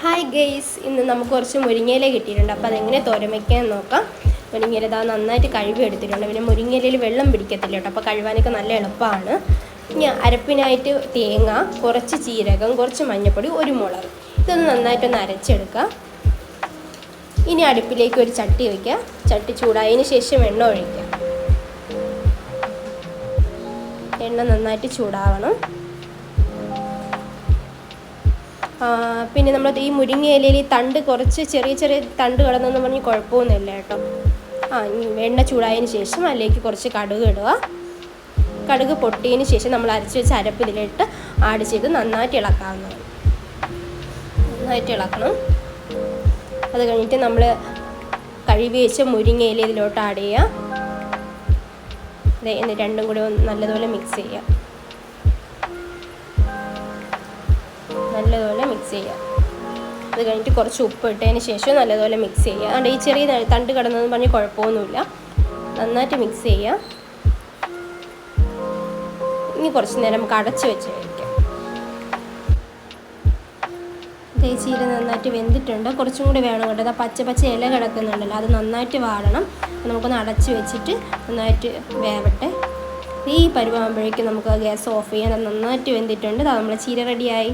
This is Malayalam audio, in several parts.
ഹായ് ഗെയ്സ് ഇന്ന് നമുക്ക് കുറച്ച് മുരിങ്ങയില കിട്ടിയിട്ടുണ്ട്. അപ്പോൾ അതെങ്ങനെ തോരൻ വയ്ക്കാൻ നോക്കാം. മുരിങ്ങയില ഇതാ നന്നായിട്ട് കഴുകി എടുത്തിട്ടുണ്ട്. പിന്നെ മുരിങ്ങയിലയിൽ വെള്ളം പിടിക്കത്തില്ല കേട്ടോ. അപ്പോൾ കഴുകാനൊക്കെ നല്ല എളുപ്പമാണ്. ഇനി അരപ്പിനായിട്ട് തേങ്ങ കുറച്ച് ജീരകം കുറച്ച് മഞ്ഞൾപ്പൊടി ഒരു മുളക്. ഇതൊന്ന് നന്നായിട്ടൊന്ന് അരച്ചെടുക്കാം. ഇനി അടുപ്പിലേക്ക് ഒരു ചട്ടി വയ്ക്കുക ചട്ടി ചൂടായതിന് ശേഷം എണ്ണ ഒഴിക്കുക. എണ്ണ നന്നായിട്ട് ചൂടാവണം. പിന്നെ നമ്മൾ ഈ മുരിങ്ങ ഇലയിൽ തണ്ട് കുറച്ച് ചെറിയ ചെറിയ തണ്ട് കിടന്നെന്ന് പറഞ്ഞ് കുഴപ്പമൊന്നുമില്ല കേട്ടോ. ആ എണ്ണ ചൂടായതിന് ശേഷം അതിലേക്ക് കുറച്ച് കടുക് ഇടുക. കടുക് പൊട്ടിയതിന് ശേഷം നമ്മൾ അരച്ച് വെച്ച് അരപ്പ് ഇതിലിട്ട് ആഡ് ചെയ്ത് നന്നായിട്ട് ഇളക്കാവുന്നതാണ്. നന്നായിട്ട് ഇളക്കണം. അത് കഴിഞ്ഞിട്ട് നമ്മൾ കഴുകി വെച്ച മുരിങ്ങ ഇല ഇതിലോട്ട് ആഡ് ചെയ്യുക. അതെ എന്നിട്ട് രണ്ടും കൂടി നല്ലതുപോലെ മിക്സ് ചെയ്യുക. നല്ലതുപോലെ മിക്സ് ചെയ്യുക. അത് കഴിഞ്ഞിട്ട് കുറച്ച് ഉപ്പ് ഇട്ടതിന് ശേഷം നല്ലതുപോലെ മിക്സ് ചെയ്യുക. അതുകൊണ്ട് ഈ ചെറിയ തണ്ട് കിടന്നതെന്ന് പറഞ്ഞ് കുഴപ്പമൊന്നുമില്ല. നന്നായിട്ട് മിക്സ് ചെയ്യുക. ഇനി കുറച്ച് നേരം നമുക്ക് അടച്ച് വെച്ച് കഴിക്കാം. ദേ ചീര നന്നായിട്ട് വെന്തിട്ടുണ്ട്. കുറച്ചും കൂടി വേണം കേട്ടോ. അത് പച്ച പച്ച ഇല കിടക്കുന്നുണ്ടല്ലോ. അത് നന്നായിട്ട് വാടണം. നമുക്കൊന്ന് അടച്ച് വെച്ചിട്ട് നന്നായിട്ട് വേവട്ടെ. ഈ പരുവാകുമ്പോഴേക്കും നമുക്ക് ഗ്യാസ് ഓഫ് ചെയ്യാൻ നന്നായിട്ട് വെന്തിട്ടുണ്ട്. അത് നമ്മളെ ചീര റെഡിയായി.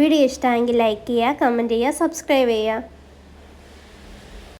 വീഡിയോ ഇഷ്ടമെങ്കിൽ ലൈക്ക് ചെയ്യുക കമന്റ് ചെയ്യുക സബ്സ്ക്രൈബ് ചെയ്യുക.